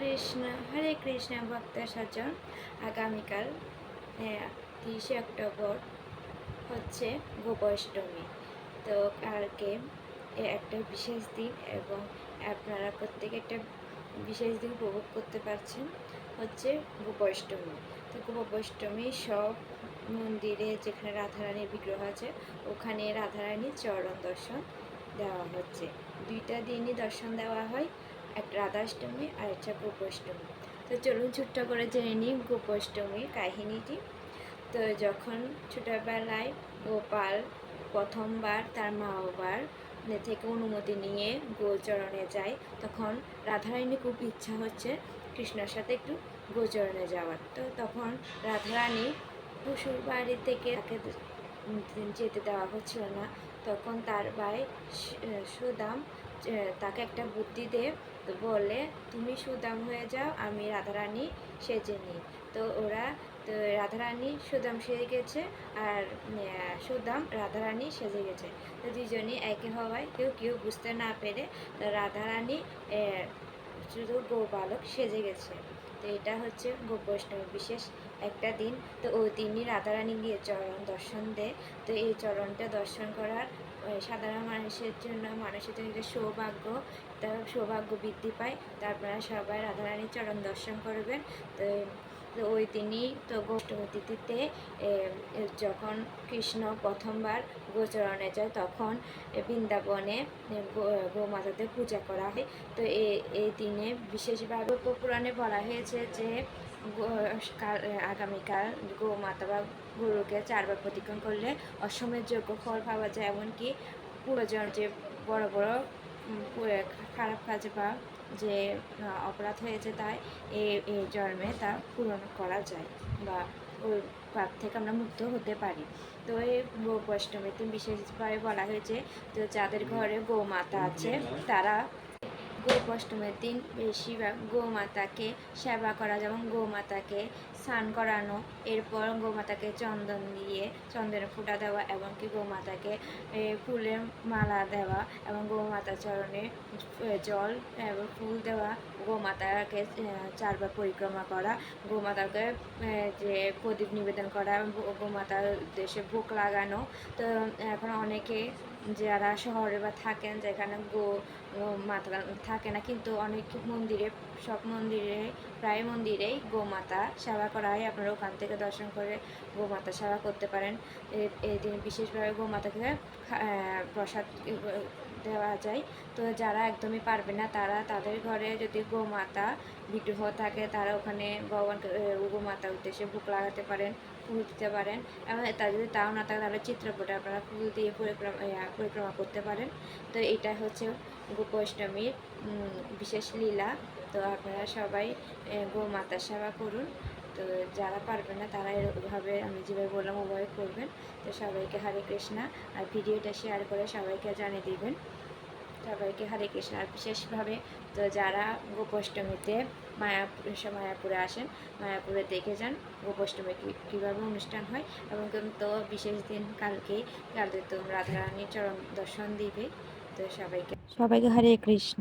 কৃষ্ণ, হরে কৃষ্ণ ভক্ত সজ্জন আগামীকাল তিরিশে অক্টোবর হচ্ছে গোপাষ্টমী। তো কালকে একটা বিশেষ দিন এবং আপনারা প্রত্যেকে একটা বিশেষ দিন উপভোগ করতে পারছেন হচ্ছে গোপাষ্টমী। তো গোপাষ্টমী সব মন্দিরে যেখানে রাধারানীর বিগ্রহ আছে, ওখানে রাধারানীর চরণ দর্শন দেওয়া হচ্ছে। দুইটা দিনই দর্শন দেওয়া হয় একটা রাধাষ্টমী আর একটা গোপাষ্টমী। তো চলুন ছোট্ট করে জেনে নিই গোপাষ্টমীর কাহিনীটি। তো যখন ছোটোবেলায় গোপাল প্রথমবার তার মা বাবার থেকে অনুমতি নিয়ে গোচরণে যায়, তখন রাধারানী খুব ইচ্ছা হচ্ছে কৃষ্ণর সাথে একটু গোচরণে যাওয়ার। তো তখন রাধারানী শ্বশুর বাড়ি থেকে তাকে যেতে দেওয়া হচ্ছিল না। তখন তার ভাই সুদাম তাকে একটা বুদ্ধি তো বলে, তুমি সুদাম হয়ে যাও, আমি রাধারানী সেজে নিই। তো ওরা, তো রাধারানী, সুদাম সেজে গেছে, আর সুদাম রাধারানী সেজে গেছে। তো দুজনই একে হওয়ায় কেউ কেউ বুঝতে না পেরে রাধারানী শুধু গোপালক সেজে গেছে। তো এটা হচ্ছে গোপৈষ্ণব বিশেষ একটা দিন। তো ওই দিনই রাধারানী গিয়ে চরণ দর্শন দেয়। তো এই চরণটা দর্শন করার সাধারণ মানুষের জন্য মানুষের জন্য একটা সৌভাগ্য। তার সৌভাগ্য বৃদ্ধি পায়। তারপরে সবাই রাধারানীর চরণ দর্শন করবেন। তো ওই দিনই তো গোষ্ঠমী তিথিতে যখন কৃষ্ণ প্রথমবার গোচরণে যায়, তখন বৃন্দাবনে গোমাতাদের পূজা করা হয়। তো এই দিনে বিশেষভাবে পুরাণে বলা হয়েছে যে আগামীকাল গোমাতা বা গরুকে চারবার প্রতিক্রম করলে অসমের যোগ্য ফল পাওয়া যায়। এমনকি পুরোজন যে বড় বড় খারাপ কাজ বা যে অপরাধ হয়েছে তাই এই জন্মে তা পূরণ করা যায় বা ওই পাপ থেকে আমরা মুক্ত হতে পারি। তো এই গোপাষ্টমীতে বিশেষভাবে বলা হয়েছে তো যাদের ঘরে গোমাতা আছে তারা গোপাষ্টমীর দিন বেশিরভাগ গোমাতাকে সেবা করা যেমন গোমাতাকে স্নান করানো, এরপর গোমাতাকে চন্দন দিয়ে চন্দনের ফুটা দেওয়া এমনকি গোমাতাকে ফুলের মালা দেওয়া এবং গোমাতা চরণে জল এবং ফুল দেওয়া, গোমাতাকে চারবার পরিক্রমা করা, গোমাতাকে যে প্রদীপ নিবেদন করা গোমাতার দেশে ভোগ লাগানো। তো এখন অনেকে যারা শহরে বা থাকেন যেখানে গো মাতা থাকে না, কিন্তু অনেক মন্দিরে, সব মন্দিরে, প্রায় মন্দিরেই গোমাতা সেবা করা হয়। আপনারা ওখান থেকে দর্শন করে গোমাতা সেবা করতে পারেন। এই দিন বিশেষভাবে গোমাতাকে প্রসাদ দেওয়া যায়। তো যারা একদমই পারবে না, তারা তাদের ঘরে যদি গোমাতা বিগ্রহ থাকে, তারা ওখানে ভগবানকে গোমাতার উদ্দেশ্যে ভোগ লাগাতে পারেন, ফুল দিতে পারেন। এবং তা যদি তাও না থাকে, তাহলে চিত্রপটে আপনারা ফুল দিয়ে পরিক্রমা পরিক্রমা করতে পারেন। তো এটা হচ্ছে গোপষ্টমীর বিশেষ লীলা। তো আপনারা সবাই গোমাতার সেবা করুন। তো যারা পারবে না তারা এরকমভাবে আমি যেভাবে বললাম ওভাবে করবেন। তো সবাইকে হরে কৃষ্ণা, আর ভিডিওটা শেয়ার করে সবাইকে জানিয়ে দিবেন। সবাইকে হরে কৃষ্ণ, আর বিশেষভাবে তো যারা গোপাষ্টমীতে মায়াপুর মায়াপুরে আসেন, মায়াপুরে দেখে যান গোপাষ্টমী কীভাবে অনুষ্ঠান হয় এবং তো বিশেষ দিন কালকেই কালকে তো রাধারানীর চরণ দর্শন দিবে। তো সবাইকে সবাইকে হরে কৃষ্ণ।